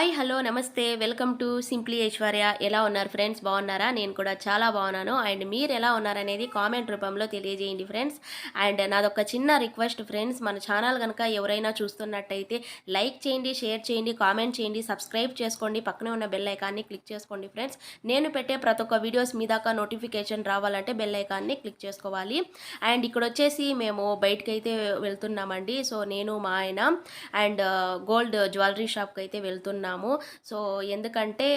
hi hello నమస్తే. Welcome to simply Aishwarya. ఎలా ఉన్నారు ఫ్రెండ్స్? బాగున్నారా? నేను కూడా చాలా బాగున్నాను. అండ్ మీరు ఎలా ఉన్నారనేది కామెంట్ రూపంలో తెలియజేయండి ఫ్రెండ్స్. అండ్ నాదొక చిన్న రిక్వెస్ట్ ఫ్రెండ్స్. మన ఛానల్ కనుక ఎవరైనా చూస్తున్నట్టయితే లైక్ చేయండి షేర్ చేయండి కామెంట్ చేయండి సబ్స్క్రైబ్ చేసుకోండి. పక్కనే ఉన్న బెల్ ఐకాన్ని క్లిక్ చేసుకోండి ఫ్రెండ్స్. నేను పెట్టే ప్రతి ఒక్క వీడియోస్ మీ దాకా నోటిఫికేషన్ రావాలంటే బెల్ ఐకాన్ని క్లిక్ చేసుకోవాలి. అండ్ ఇక్కడ వచ్చేసి మేము బయటకు అయితే వెళ్తున్నామండి. సో నేను మా ఆయన అండ్ గోల్డ్ జ్యువెలరీ షాప్కి అయితే వెళ్తున్నాము సో ఎందుకంటే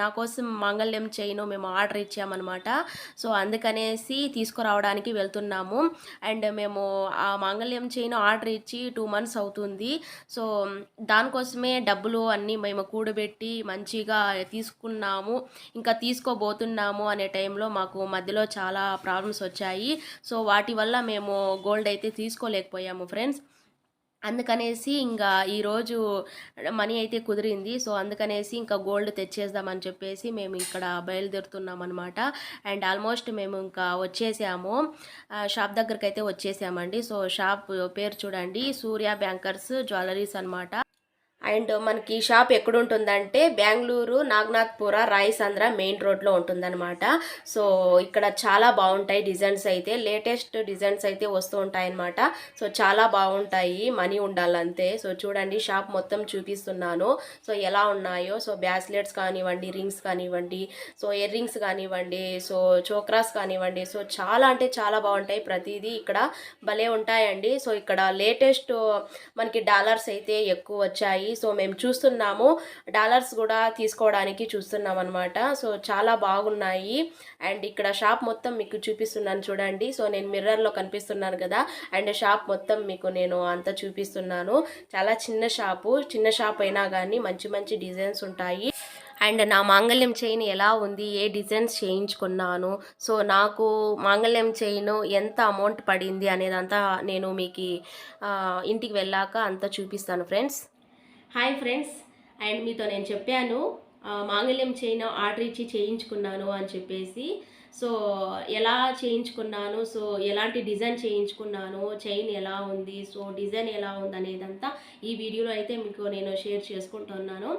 నా కోసం మాంగళ్యం చైన్ మేము ఆర్డర్ ఇచ్చామన్నమాట. సో అందుకనేసి తీసుకురావడానికి వెళ్తున్నాము. అండ్ మేము ఆ మాంగళ్యం చైన్ ఆర్డర్ ఇచ్చి టూ మంత్స్ అవుతుంది. సో దానికోసమే డబ్బులు అన్నీ మేము కూడబెట్టి మంచిగా తీసుకున్నాము. ఇంకా తీసుకోబోతున్నాము అనే టైంలో మాకు మధ్యలో చాలా ప్రాబ్లమ్స్ వచ్చాయి. సో వాటి వల్ల మేము గోల్డ్ అయితే తీసుకోలేకపోయాము ఫ్రెండ్స్. అందుకనేసి ఇంకా ఈరోజు మనీ అయితే కుదిరింది. సో అందుకనేసి ఇంకా గోల్డ్ తెచ్చేద్దామని చెప్పేసి మేము ఇక్కడ బయలుదేరుతున్నాం అనమాట అండ్ ఆల్మోస్ట్ మేము ఇంకా వచ్చేసాము. షాప్ దగ్గరికి అయితే వచ్చేసామండి. సో షాప్ పేరు చూడండి. సూర్య బ్యాంకర్స్ జ్యువెలరీస్ అనమాట అండ్ మనకి షాప్ ఎక్కడ ఉంటుందంటే బెంగళూరు నాగనాథ్పుర రాయసంద్ర మెయిన్ రోడ్లో ఉంటుందన్నమాట. సో ఇక్కడ చాలా బాగుంటాయి డిజైన్స్ అయితే. లేటెస్ట్ డిజైన్స్ అయితే వస్తూ ఉంటాయన్నమాట. సో చాలా బాగుంటాయి. మనీ ఉండాలంతే. సో చూడండి షాప్ మొత్తం చూపిస్తున్నాను. సో ఎలా ఉన్నాయో. సో బ్యాస్లెట్స్ కానివ్వండి రింగ్స్ కానివ్వండి సో ఇయర్ రింగ్స్ కానివ్వండి సో చోక్రాస్ కానివ్వండి. సో చాలా అంటే చాలా బాగుంటాయి. ప్రతిదీ ఇక్కడ భలే ఉంటాయండి. సో ఇక్కడ లేటెస్ట్ మనకి డాలర్స్ అయితే ఎక్కువ వచ్చాయి. సో మేము చూస్తున్నాము. డాలర్స్ కూడా తీసుకోవడానికి చూస్తున్నాం అనమాట సో చాలా బాగున్నాయి. అండ్ ఇక్కడ షాప్ మొత్తం మీకు చూపిస్తున్నాను చూడండి. సో నేను మిర్రర్లో కనిపిస్తున్నాను కదా. అండ్ షాప్ మొత్తం మీకు నేను అంతా చూపిస్తున్నాను. చాలా చిన్న షాపు. చిన్న షాప్ అయినా కానీ మంచి మంచి డిజైన్స్ ఉంటాయి. అండ్ నా మాంగళ్యం చైన్ ఎలా ఉంది? ఏ డిజైన్స్ చేయించుకున్నాను? సో నాకు మాంగళ్యం చైన్ ఎంత అమౌంట్ పడింది అనేదంతా నేను మీకు ఇంటికి వెళ్ళాక అంతా చూపిస్తాను ఫ్రెండ్స్. Hi friends. అండ్ మీతో నేను చెప్పాను మాంగళ్యం చైన్ ఆర్డర్ ఇచ్చి చేయించుకున్నాను అని చెప్పేసి. సో ఎలా చేయించుకున్నాను సో ఎలాంటి డిజైన్ చేయించుకున్నాను చైన్ ఎలా ఉంది సో డిజైన్ ఎలా ఉంది అనేదంతా ఈ వీడియోలో అయితే మీకు నేను షేర్ చేసుకుంటున్నాను.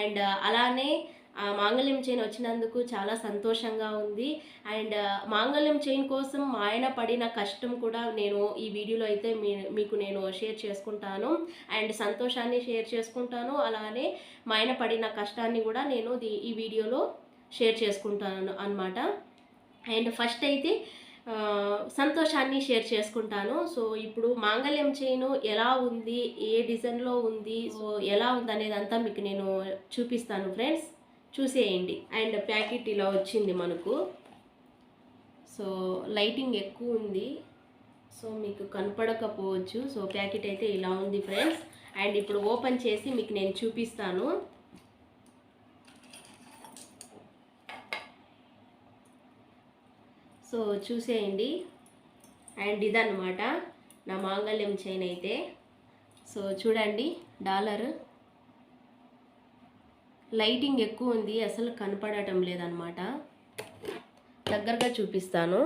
అండ్ అలానే మాంగళ్యం చైన్ వచ్చినందుకు చాలా సంతోషంగా ఉంది. అండ్ మాంగళ్యం చైన్ కోసం మా ఆయన పడిన కష్టం కూడా నేను ఈ వీడియోలో అయితే మీ మీకు నేను షేర్ చేసుకుంటాను. అండ్ సంతోషాన్ని షేర్ చేసుకుంటాను. అలానే మా ఆయన పడిన కష్టాన్ని కూడా నేను ఈ వీడియోలో షేర్ చేసుకుంటాను అన్నమాట. అండ్ ఫస్ట్ అయితే సంతోషాన్ని షేర్ చేసుకుంటాను. సో ఇప్పుడు మాంగళ్యం చైన్ ఎలా ఉంది? ఏ డిజైన్లో ఉంది? సో ఎలా ఉంది అనేదంతా మీకు నేను చూపిస్తాను ఫ్రెండ్స్. చూసేయండి. అండ్ ప్యాకెట్ ఇలా వచ్చింది మనకు. సో లైటింగ్ ఎక్కువ ఉంది. సో మీకు కనపడకపోవచ్చు. సో ప్యాకెట్ అయితే ఇలా ఉంది ఫ్రెండ్స్. అండ్ ఇప్పుడు ఓపెన్ చేసి మీకు నేను చూపిస్తాను. సో చూసేయండి. అండ్ ఇదన్నమాట. నా మాంగళ్యం చైన్ అయితే. సో చూడండి. డాలర్ లైటింగ్ ఎక్కువ ఉంది అసలు కనపడటం లేదనమాట దగ్గరగా చూపిస్తాను.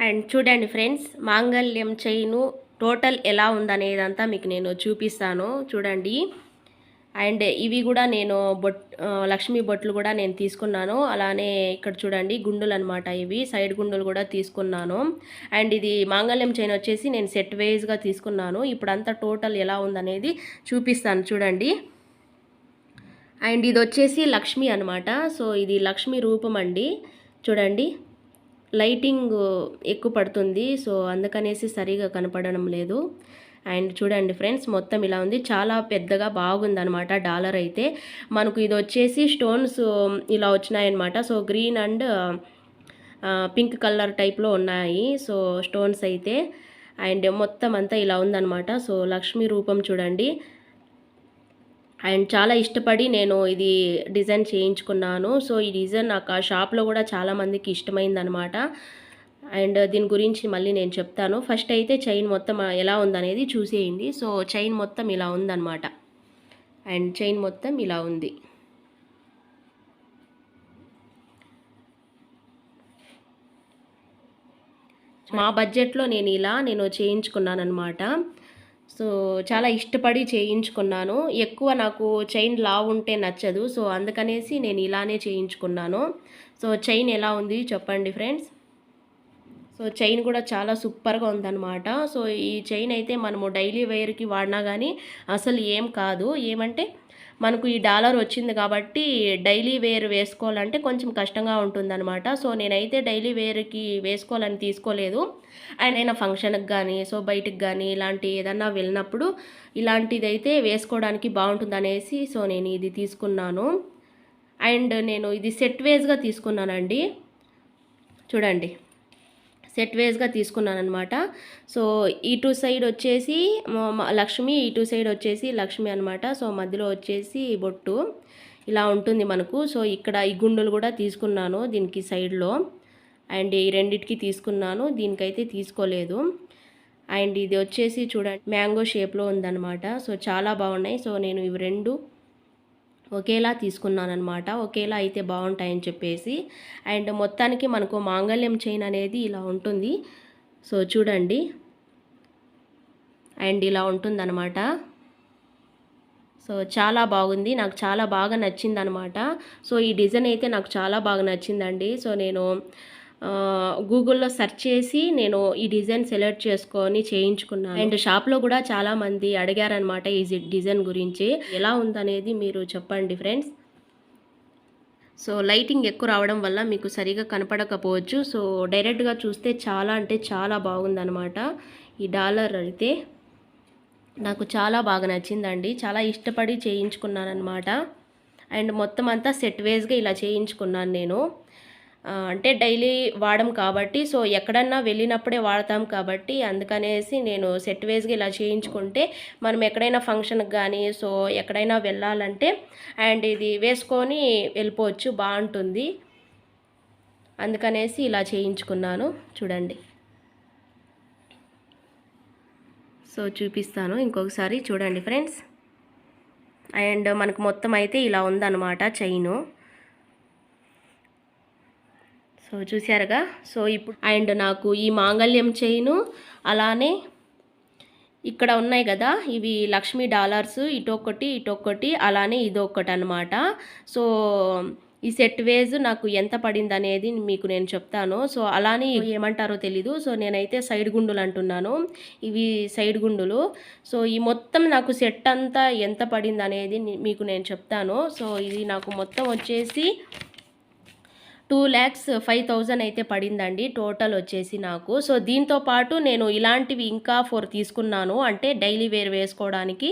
అండ్ చూడండి ఫ్రెండ్స్ మాంగళ్యం చైను టోటల్ ఎలా ఉందనేదంతా మీకు నేను చూపిస్తాను. చూడండి. అండ్ ఇవి కూడా నేను బొట్ లక్ష్మీ బొట్లు కూడా నేను తీసుకున్నాను. అలానే ఇక్కడ చూడండి గుండులు అనమాట ఇవి. సైడ్ గుండులు కూడా తీసుకున్నాను. అండ్ ఇది మాంగళ్యం చైన్ వచ్చేసి నేను సెట్ వైజ్గా తీసుకున్నాను. ఇప్పుడంతా టోటల్ ఎలా ఉందనేది చూపిస్తాను చూడండి. అండ్ ఇది వచ్చేసి లక్ష్మి అనమాట సో ఇది లక్ష్మి రూపం అండి. చూడండి. లైటింగ్ ఎక్కువ పడుతుంది. సో అందుకనేసి సరిగా కనపడడం లేదు. అండ్ చూడండి ఫ్రెండ్స్ మొత్తం ఇలా ఉంది. చాలా పెద్దగా బాగుందనమాట డాలర్ అయితే. మనకు ఇది వచ్చేసి స్టోన్స్ ఇలా వచ్చినాయన్నమాట. So green and pink colour టైప్లో ఉన్నాయి. సో స్టోన్స్ అయితే. అండ్ మొత్తం అంతా ఇలా ఉందన్నమాట. సో లక్ష్మీ రూపం చూడండి. అండ్ చాలా ఇష్టపడి నేను ఇది డిజైన్ చేయించుకున్నాను. సో ఈ డిజైన్ నాకు ఆ షాప్లో కూడా చాలామందికి ఇష్టమైందనమాట అండ్ దీని గురించి మళ్ళీ నేను చెప్తాను. ఫస్ట్ అయితే చైన్ మొత్తం ఎలా ఉందనేది చూసేయండి. సో చైన్ మొత్తం ఇలా ఉందన్నమాట. అండ్ చైన్ మొత్తం ఇలా ఉంది. మా బడ్జెట్లో నేను ఇలా నేను చేయించుకున్నాను అనమాట సో చాలా ఇష్టపడి చేయించుకున్నాను. ఎక్కువ నాకు చైన్ లావు ఉంటే నచ్చదు. సో అందుకనేసి నేను ఇలానే చేయించుకున్నాను. సో చైన్ ఎలా ఉంది చెప్పండి ఫ్రెండ్స్? సో చైన్ కూడా చాలా సూపర్గా ఉందన్నమాట. సో ఈ చైన్ అయితే మనము డైలీ వేర్కి వాడినా కానీ అసలు ఏం కాదు. ఏమంటే మనకు ఈ డాలర్ వచ్చింది కాబట్టి డైలీ వేర్ వేసుకోవాలంటే కొంచెం కష్టంగా ఉంటుందన్నమాట. సో నేనైతే డైలీ వేర్కి వేసుకోవాలని తీసుకోలేదు. అండ్ అయినా ఫంక్షన్కి కానీ సో బయటికి కానీ ఇలాంటి ఏదన్నా వెళ్ళినప్పుడు ఇలాంటిది అయితే వేసుకోవడానికి బాగుంటుంది అనేసి సో నేను ఇది తీసుకున్నాను. అండ్ నేను ఇది సెట్ వేస్గా తీసుకున్నానండి. చూడండి. సెట్ వేస్గా తీసుకున్నాను అనమాట సో ఇటు సైడ్ వచ్చేసి లక్ష్మి ఇటు సైడ్ వచ్చేసి లక్ష్మి అనమాట సో మధ్యలో వచ్చేసి బొట్టు. ఇలా ఉంటుంది మనకు. సో ఇక్కడ ఈ గుండులు కూడా తీసుకున్నాను దీనికి సైడ్లో అండ్ ఈ రెండిటికి తీసుకున్నాను. దీనికైతే తీసుకోలేదు. అండ్ ఇది వచ్చేసి చూడండి మ్యాంగో షేప్లో ఉందన్నమాట. సో చాలా బాగున్నాయి. సో నేను ఇవి రెండు ఒకేలా తీసుకున్నాను అనమాట ఒకేలా అయితే బాగుంటాయని చెప్పేసి. అండ్ మొత్తానికి మనకు మాంగళ్యం చైన్ అనేది ఇలా ఉంటుంది. సో చూడండి. అండ్ ఇలా ఉంటుందన్నమాట. సో చాలా బాగుంది. నాకు చాలా బాగా నచ్చింది అనమాట సో ఈ డిజైన్ అయితే నాకు చాలా బాగా నచ్చిందండి. సో నేను గూగుల్లో సెర్చ్ చేసి నేను ఈ డిజైన్ సెలెక్ట్ చేసుకొని చేయించుకున్నాను. అండ్ షాప్లో కూడా చాలామంది అడిగారనమాట ఈ డిజైన్ గురించి. ఎలా ఉందనేది మీరు చెప్పండి ఫ్రెండ్స్. సో లైటింగ్ ఎక్కువ రావడం వల్ల మీకు సరిగా కనపడకపోవచ్చు. సో డైరెక్ట్గా చూస్తే చాలా అంటే చాలా బాగుందనమాట ఈ డాలర్ అయితే. నాకు చాలా బాగా నచ్చిందండి. చాలా ఇష్టపడి చేయించుకున్నాను అనమాట అండ్ మొత్తం అంతా సెట్ వేస్గా ఇలా చేయించుకున్నాను నేను. అంటే డైలీ వాడం కాబట్టి సో ఎక్కడన్నా వెళ్ళినప్పుడే వాడతాం కాబట్టి అందుకనేసి నేను సెట్ వేస్గా ఇలా చేయించుకుంటే మనం ఎక్కడైనా ఫంక్షన్కి కానీ సో ఎక్కడైనా వెళ్ళాలంటే అండ్ ఇది వేసుకొని వెళ్ళిపోవచ్చు బాగుంటుంది. అందుకనేసి ఇలా చేయించుకున్నాను చూడండి. సో చూపిస్తాను ఇంకొకసారి చూడండి ఫ్రెండ్స్. అండ్ మనకు మొత్తం అయితే ఇలా ఉందన్నమాట చైను. సో చూసారుగా సో ఇప్పుడు అండ్ నాకు ఈ మాంగళ్యం చైను అలానే ఇక్కడ ఉన్నాయి కదా? ఇవి లక్ష్మీ డాలర్స్. ఇటొక్కటి ఇటొక్కటి అలానే ఇదొక్కటి అనమాట సో ఈ సెట్ వేజ్ నాకు ఎంత పడింది అనేది మీకు నేను చెప్తాను. సో అలానే ఏమంటారో తెలీదు. సో నేనైతే సైడ్ గుండులు అంటున్నాను. ఇవి సైడ్ గుండులు. సో ఈ మొత్తం నాకు సెట్ అంతా ఎంత పడింది అనేది మీకు నేను చెప్తాను. సో ఇది నాకు మొత్తం వచ్చేసి టూ ల్యాక్స్ ఫైవ్ థౌజండ్ అయితే పడిందండి టోటల్ వచ్చేసి నాకు. సో దీంతో పాటు నేను ఇలాంటివి ఇంకా ఫోర్ తీసుకున్నాను. అంటే డైలీ వేర్ వేసుకోవడానికి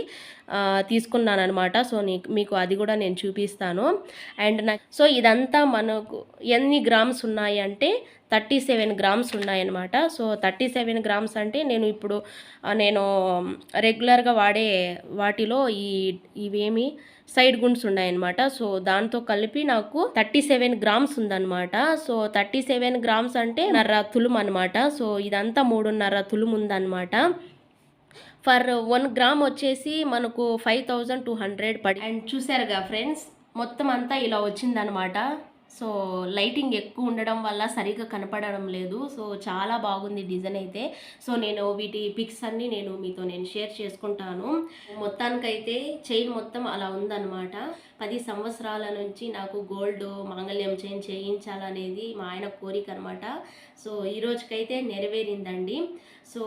తీసుకున్నాను అనమాట సో మీకు అది కూడా నేను చూపిస్తాను. అండ్ నా సో ఇదంతా మనకు ఎన్ని గ్రామ్స్ ఉన్నాయి అంటే థర్టీ సెవెన్ గ్రామ్స్ ఉన్నాయన్నమాట. సో థర్టీ సెవెన్ గ్రామ్స్ అంటే నేను ఇప్పుడు నేను రెగ్యులర్గా వాడే వాటిలో ఈ ఇవేమి సైడ్ గుండ్స్ ఉన్నాయన్నమాట. సో దాంతో కలిపి నాకు థర్టీ సెవెన్ గ్రామ్స్ ఉందన్నమాట. సో థర్టీ సెవెన్ గ్రామ్స్ అంటే నర్ర తులుం అనమాట సో ఇదంతా మూడున్నర తులుం ఉందన్నమాట. ఫర్ వన్ గ్రామ్ వచ్చేసి మనకు ఫైవ్ థౌజండ్ టూ హండ్రెడ్ పడి అండ్ చూసారుగా ఫ్రెండ్స్ మొత్తం అంతా ఇలా వచ్చిందనమాట సో లైటింగ్ ఎక్కువ ఉండడం వల్ల సరిగ్గా కనపడడం లేదు. సో చాలా బాగుంది డిజైన్ అయితే. సో నేను వీటి పిక్స్ అన్నీ నేను మీతో నేను షేర్ చేసుకుంటాను. మొత్తానికైతే చైన్ మొత్తం అలా ఉందన్నమాట. పది సంవత్సరాల నుంచి నాకు గోల్డ్ మాంగళ్యం చైన్ చేయించాలనేది మా ఆయన కోరిక అనమాట సో ఈ రోజుకైతే నెరవేరిందండి. సో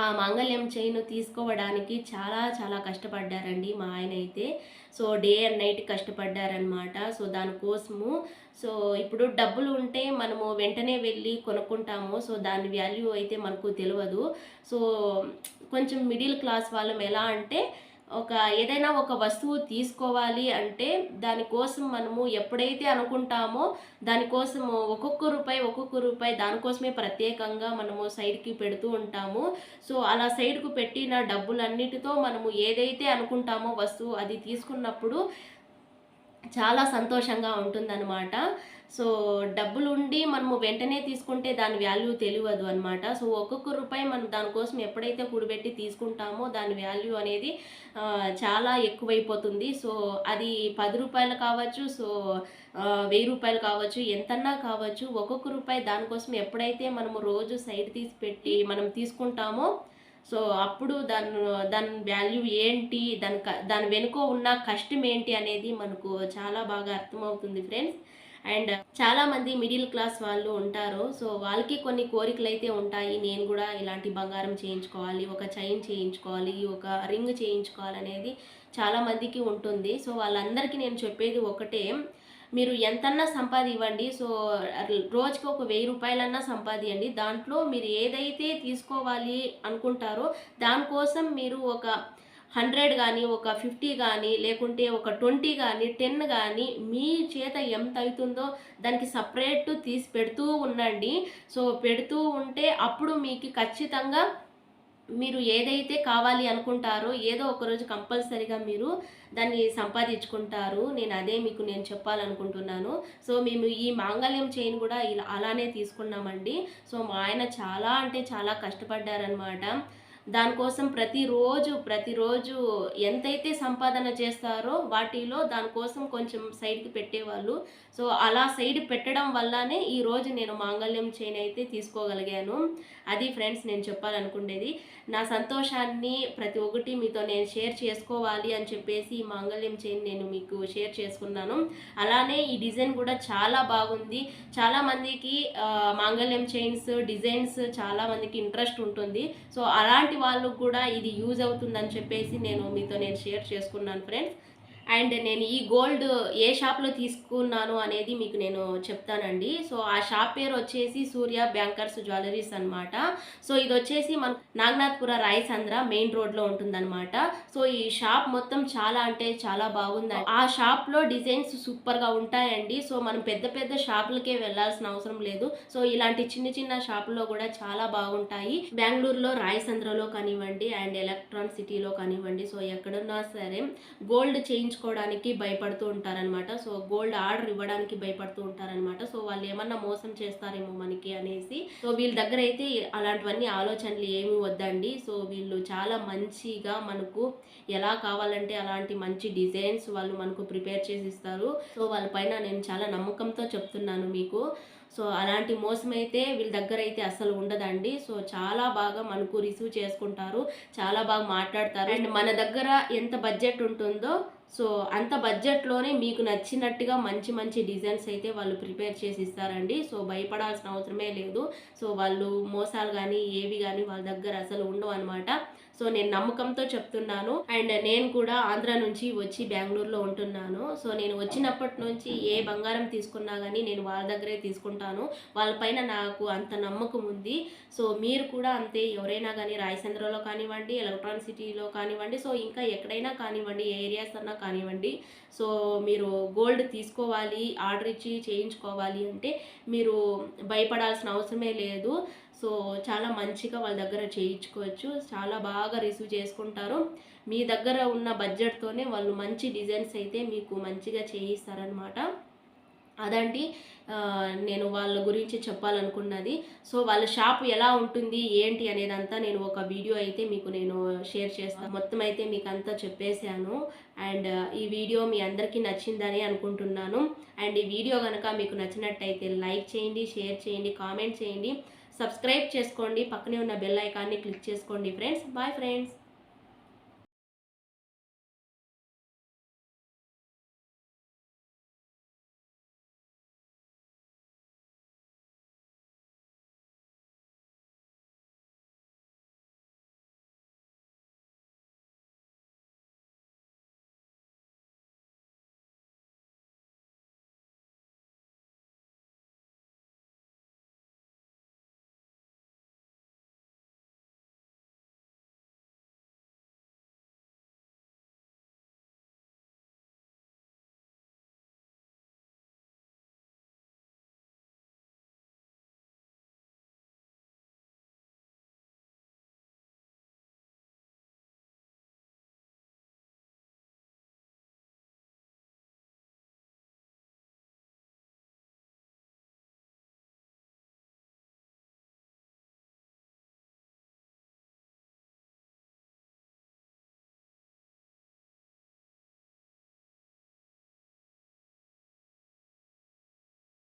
ఆ మాంగళ్యం చైన్ తీసుకోవడానికి చాలా చాలా కష్టపడ్డారండి మా ఆయన అయితే. సో డే అండ్ నైట్ కష్టపడ్డారనమాట సో దానికోసము సో ఇప్పుడు డబ్బులు ఉంటే మనము వెంటనే వెళ్ళి కొనుక్కుంటాము. సో దాని వాల్యూ అయితే మనకు తెలియదు సో కొంచెం మిడిల్ క్లాస్ వాళ్ళం ఎలా అంటే ఒక ఏదైనా ఒక వస్తువు తీసుకోవాలి అంటే దానికోసం మనము ఎప్పుడైతే అనుకుంటామో దానికోసము ఒక్కొక్క రూపాయి ఒక్కొక్క రూపాయి దానికోసమే ప్రత్యేకంగా మనము సైడ్కి పెడుతూ ఉంటాము. సో అలా సైడ్కు పెట్టిన డబ్బులన్నిటితో మనము ఏదైతే అనుకుంటామో వస్తువు అది తీసుకున్నప్పుడు చాలా సంతోషంగా ఉంటుందన్నమాట. సో డబ్బులు ఉండి మనము వెంటనే తీసుకుంటే దాని వాల్యూ తెలియదు అనమాట సో ఒక్కొక్క రూపాయి మనం దానికోసం ఎప్పుడైతే కూడబెట్టి తీసుకుంటామో దాని వాల్యూ అనేది చాలా ఎక్కువైపోతుంది. సో అది పది రూపాయలు కావచ్చు సో వెయ్యి రూపాయలు కావచ్చు ఎంతన్నా కావచ్చు ఒక్కొక్క రూపాయి దానికోసం ఎప్పుడైతే మనము రోజు సైడ్ తీసి పెట్టి మనం తీసుకుంటామో సో అప్పుడు దాని దాని వాల్యూ ఏంటి? దాని క- దాని వెనుక ఉన్న కష్టం ఏంటి అనేది మనకు చాలా బాగా అర్థమవుతుంది ఫ్రెండ్స్ అండ్ చాలామంది మిడిల్ క్లాస్ వాళ్ళు ఉంటారు. సో వాళ్ళకి కొన్ని కోరికలు అయితే ఉంటాయి. నేను కూడా ఇలాంటి బంగారం చేయించుకోవాలి ఒక చైన్ చేయించుకోవాలి ఒక రింగ్ చేయించుకోవాలి అనేది ఉంటుంది. సో వాళ్ళందరికీ నేను చెప్పేది ఒకటే మీరు ఎంతన్నా సంపాదివ్వండి సో రోజుకి ఒక వెయ్యి రూపాయలన్నా సంపాదించండి దాంట్లో మీరు ఏదైతే తీసుకోవాలి అనుకుంటారో దానికోసం మీరు ఒక హండ్రెడ్ కానీ ఒక ఫిఫ్టీ కానీ లేకుంటే ఒక ట్వంటీ కానీ టెన్ కానీ మీ చేత ఎంత అవుతుందో దానికి సపరేట్ తీసి పెడుతూ ఉండండి. సో పెడుతూ ఉంటే అప్పుడు మీకు ఖచ్చితంగా మీరు ఏదైతే కావాలి అనుకుంటారో ఏదో ఒక రోజు కంపల్సరీగా మీరు దాన్ని సంపాదించుకుంటారు. నేను అదే మీకు నేను చెప్పాలనుకుంటున్నాను. సో మేము ఈ మాంగళ్యం చైన్ కూడా ఇలా అలానే తీసుకున్నామండి. సో మా ఆయన చాలా అంటే చాలా కష్టపడ్డారనమాట దానికోసం ప్రతిరోజు ప్రతిరోజు ఎంతైతే సంపాదన చేస్తారో వాటిలో దానికోసం కొంచెం సైడ్కి పెట్టేవాళ్ళు. సో అలా సైడ్ పెట్టడం వల్లనే ఈరోజు నేను మాంగళ్యం చైన్ అయితే తీసుకోగలిగాను. అది ఫ్రెండ్స్ నేను చెప్పాలనుకునేది నా సంతోషాన్ని ప్రతి ఒక్కటి మీతో నేను షేర్ చేసుకోవాలి అని చెప్పేసి ఈ మాంగళ్యం చైన్ నేను మీకు షేర్ చేసుకున్నాను. అలానే ఈ డిజైన్ కూడా చాలా బాగుంది. చాలామందికి మాంగళ్యం చైన్స్ డిజైన్స్ చాలామందికి ఇంట్రెస్ట్ ఉంటుంది. సో అలాంటి వాళ్ళకు కూడా ఇది యూజ్ అవుతుందని చెప్పేసి నేను మీతో నేను షేర్ చేసుకున్నాను ఫ్రెండ్స్ అండ్ నేను ఈ గోల్డ్ ఏ షాప్లో తీసుకున్నాను అనేది మీకు నేను చెప్తానండి. సో ఆ షాప్ పేరు వచ్చేసి సూర్య బ్యాంకర్స్ జ్యువెలరీస్ అన్నమాట. సో ఇది వచ్చేసి మన నాగనాథ్పుర రాయసంద్ర మెయిన్ రోడ్లో ఉంటుందన్నమాట. సో ఈ షాప్ మొత్తం చాలా అంటే చాలా బాగుంది ఆ షాప్లో డిజైన్స్ సూపర్గా ఉంటాయండి. సో మనం పెద్ద పెద్ద షాపులకే వెళ్ళాల్సిన అవసరం లేదు. సో ఇలాంటి చిన్న చిన్న షాపులో కూడా చాలా బాగుంటాయి. బెంగళూరులో రాయసంద్రలో కానివ్వండి అండ్ ఎలక్ట్రాన్ సిటీలో కానివ్వండి. సో ఎక్కడున్నా సరే గోల్డ్ చేయించుకోవడానికి భయపడుతూ ఉంటారనమాట సో గోల్డ్ ఆర్డర్ ఇవ్వడానికి భయపడుతూ ఉంటారనమాట సో వాళ్ళు ఏమన్నా మోసం చేస్తారేమో మనకి అనేసి. సో వీళ్ళ దగ్గర అయితే అలాంటివన్నీ ఆలోచనలు ఏమి వద్దండి. సో వీళ్ళు చాలా మంచిగా మనకు ఎలా కావాలంటే అలాంటి మంచి డిజైన్స్ వాళ్ళు మనకు ప్రిపేర్ చేసి ఇస్తారు. సో వాళ్ళ పైన నేను చాలా నమ్మకంతో చెప్తున్నాను మీకు. సో అలాంటి మోసం అయితే వీళ్ళ దగ్గర అయితే అసలు ఉండదండి. సో చాలా బాగా మనకు రిసీవ్ చేసుకుంటారు. చాలా బాగా మాట్లాడతారు. అండ్ మన దగ్గర ఎంత బడ్జెట్ ఉంటుందో సో అంత బడ్జెట్లోనే మీకు నచ్చినట్టుగా మంచి మంచి డిజైన్స్ అయితే వాళ్ళు ప్రిపేర్ చేసి ఇస్తారండి. సో భయపడాల్సిన అవసరమే లేదు. సో వాళ్ళు మోసాలు కానీ ఏవి కానీ వాళ్ళ దగ్గర అసలు ఉండవు అనమాట సో నేను నమ్మకంతో చెప్తున్నాను. అండ్ నేను కూడా ఆంధ్ర నుంచి వచ్చి బెంగళూరులో ఉంటున్నాను. సో నేను వచ్చినప్పటి నుంచి ఏ బంగారం తీసుకున్నా కానీ నేను వాళ్ళ దగ్గరే తీసుకుంటాను. వాళ్ళపైన నాకు అంత నమ్మకం ఉంది. సో మీరు కూడా అంతే ఎవరైనా కానీ రాయచంద్రలో కానివ్వండి ఎలక్ట్రాన్ సిటీలో కానివ్వండి సో ఇంకా ఎక్కడైనా కానివ్వండి ఏ ఏరియాస్ అన్నా కానివ్వండి. సో మీరు గోల్డ్ తీసుకోవాలి ఆర్డర్ ఇచ్చి చేయించుకోవాలి అంటే మీరు భయపడాల్సిన అవసరమే లేదు. సో చాలా మంచిగా వాళ్ళ దగ్గర చేయించుకోవచ్చు. చాలా బాగా రిసీవ్ చేసుకుంటారు. మీ దగ్గర ఉన్న బడ్జెట్తోనే వాళ్ళు మంచి డిజైన్స్ అయితే మీకు మంచిగా చేయిస్తారనమాట అదండి నేను వాళ్ళ గురించి చెప్పాలనుకున్నది. సో వాళ్ళ షాప్ ఎలా ఉంటుంది ఏంటి అనేదంతా నేను ఒక వీడియో అయితే మీకు నేను షేర్ చేస్తాను. మొత్తం అయితే మీకు అంతా చెప్పేశాను. అండ్ ఈ వీడియో మీ అందరికీ నచ్చిందని అనుకుంటున్నాను. అండ్ ఈ వీడియో కనుక మీకు నచ్చినట్టయితే లైక్ చేయండి షేర్ చేయండి కామెంట్ చేయండి. సబ్స్క్రైబ్ చేసుకోండి. పక్కనే ఉన్న బెల్ ఐకాన్ని క్లిక్ చేసుకోండి ఫ్రెండ్స్. Bye friends.